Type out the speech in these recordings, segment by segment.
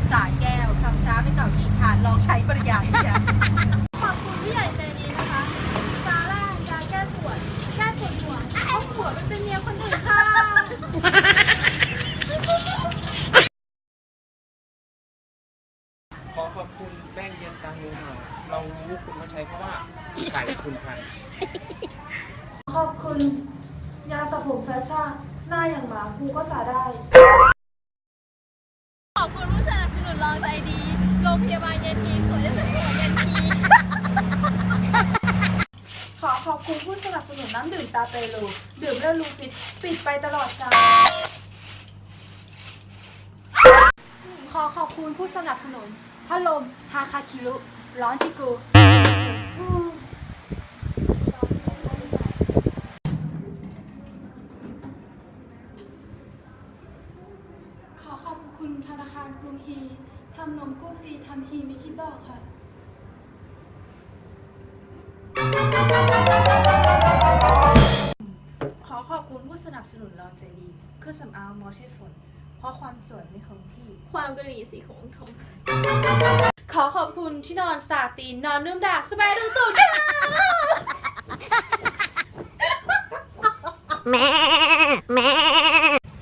ำสาแก้วคำช้าไม่ต่อขี้ขาดลองใช้ประหยัดจ้ะขอบคุณพี่ใหญ่ใจดีนะคะซาร่ายาแก้ปวดแก้ปวดหัวเอาหัวไปเป็นเมียคนอื่นค่ะขอขอบคุณแป้งเย็นตังลุงหน่อยเรารู้คุณมาใช้เพราะว่าขายคุณพันขอบคุณ ยาสระผมแฟชั่นหน้าอย่างหมาคูก็สาได้ โรงพยาบาลเย็นทีสวยที่สุดของเย็นทีขอขอบคุณผู้สนับสนุนน้ำดื่มตาเปรูดื่มแล้วลูฟิตปิดไปตลอดกาลขอขอบคุณผู้สนับสนุนพัดลมฮาคาคิรุร้อนจิกูขอขอบคุณธนาคารกรุงฮี ทำนมกู้ฟรีทำฮีไม่คิดดอกค่ะ ขอขอบคุณผู้สนับสนุนเราใจดี เครื่องสำอางมอเทฝน เพราะความสวยไม่คงที่ ความกะหรี่สีของทองขอขอบคุณที่นอนสาตีนนอนนุ่มดากสบายดูตูดค่ะ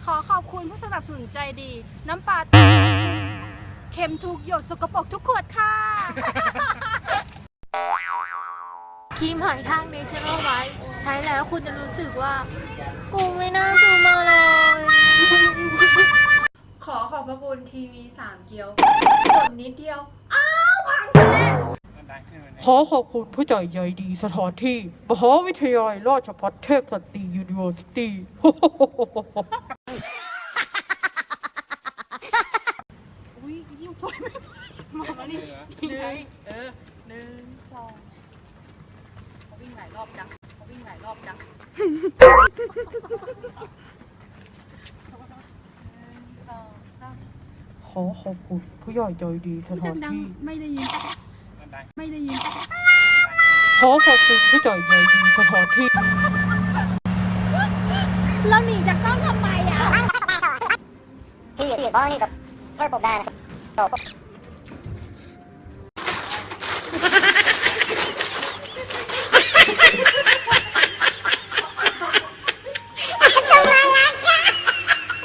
ขอขอบคุณผู้สนับสนุนใจดี น้ำปลาเค็มทุกหยดสกปรกทุกขวดค่ะ ครีมหอยทากเนเชอรัลไว้ใช้แล้วคุณจะรู้สึกว่า กูไม่น่าซื้อมาเลย ขอขอบพระคุณทีวีสามเกียวกดนิดเดียว อ้าวพังซะแล้วขอขอบคุณผู้ใจใยดีสถานที่มหาวิทยาลัยราชภัฏเทพสตรียูนิเวอร์ซิตี้ อุ้ยยิ้ มสวยไหมองมานี่นี่ไงเออหนึ่งสองเขาวิ่งหลายรอบจังเขาวิ่งหลายรอบจังขอขอบคุณผู้ใหญ่ใจดีสถานที่ไม่ได้ยิน ไม่ได้ยิน ขอขอบคุณผู้ใจใยดีสถานที่ เราหนีจากกล้องทำไมอะพี่พี่ป้อนกับช่วยผมได้นะ 到。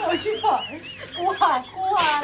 我去，我哭啊！